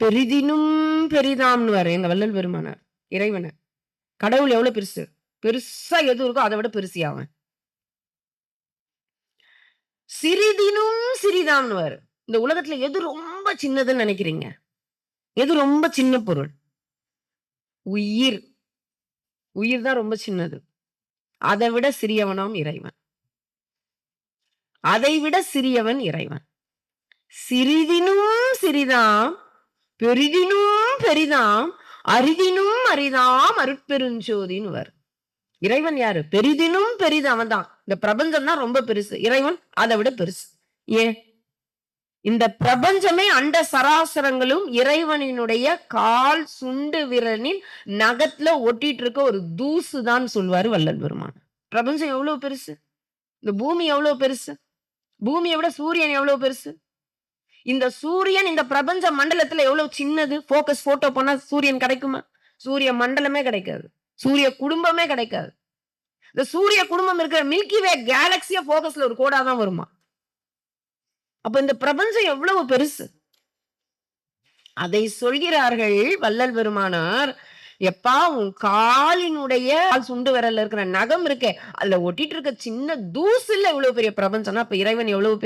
பெரிதினும் பெரிதாம்னு வர எங்க வள்ளல் பெருமானார் இறைவனை. கடவுள் எவ்வளவு பெருசு? பெருசா எது இருக்கோ அதை விட பெருசி அவன். சிறிதினும் சிறிதாம்னு வரு. இந்த உலகத்துல எது ரொம்ப சின்னதுன்னு நினைக்கிறீங்க? எது ரொம்ப சின்ன பொருள்? உயிர். உயிர் தான் ரொம்ப சின்னது. அதை விட சிறியவனாம் இறைவன். அதை விட சிறியவன் இறைவன். சிறிதினும் சிறிதாம் பெரிதினும் பெரிதாம் அரிதினும் அரிதாம் அருட்பெருஞ்சோதின்னு வரும். இறைவன் யாரு? பெரிதினும் பெரிது அவன் தான் இந்த பிரபஞ்சம் தான் ரொம்ப பெருசு. இறைவன் அதை விட பெருசு. ஏன்? இந்த பிரபஞ்சமே அண்ட சராசரங்களும் இறைவனினுடைய கால் சுண்டு விரலின் நகத்துல ஒட்டிட்டு இருக்க ஒரு தூசு தான் சொல்வாரு வள்ளல் பெருமான். பிரபஞ்சம் எவ்வளவு பெருசு? இந்த பூமி எவ்வளவு பெருசு? பூமியை விட சூரியன் எவ்வளவு பெருசு? இந்த சூரியன் இந்த பிரபஞ்ச மண்டலத்துல எவ்வளவு சின்னது? போக்கஸ் போட்டோ பண்ணா சூரியன் கிடைக்குமா? சூரிய மண்டலமே கிடைக்காது. சூரிய குடும்பமே கிடைக்காது. இந்த சூரிய குடும்பம் இருக்கிற மில்கி வே கேலக்சிய போக்கஸ்ல ஒரு கோடா தான் வருமா? அப்ப இந்த பிரபஞ்சம் எவ்வளவு பெருசு? அதை சொல்கிறார்கள் வள்ளல் பெருமானார் எப்பா உன் காலினுடைய சுண்டு விரல்ல இருக்கிற நகம் இருக்கே அதுல ஒட்டிட்டு இருக்க சின்ன தூசுல இவ்வளவு பெரிய பிரபஞ்சம்னா அப்ப இறைவன் எவ்வளவு பெரிய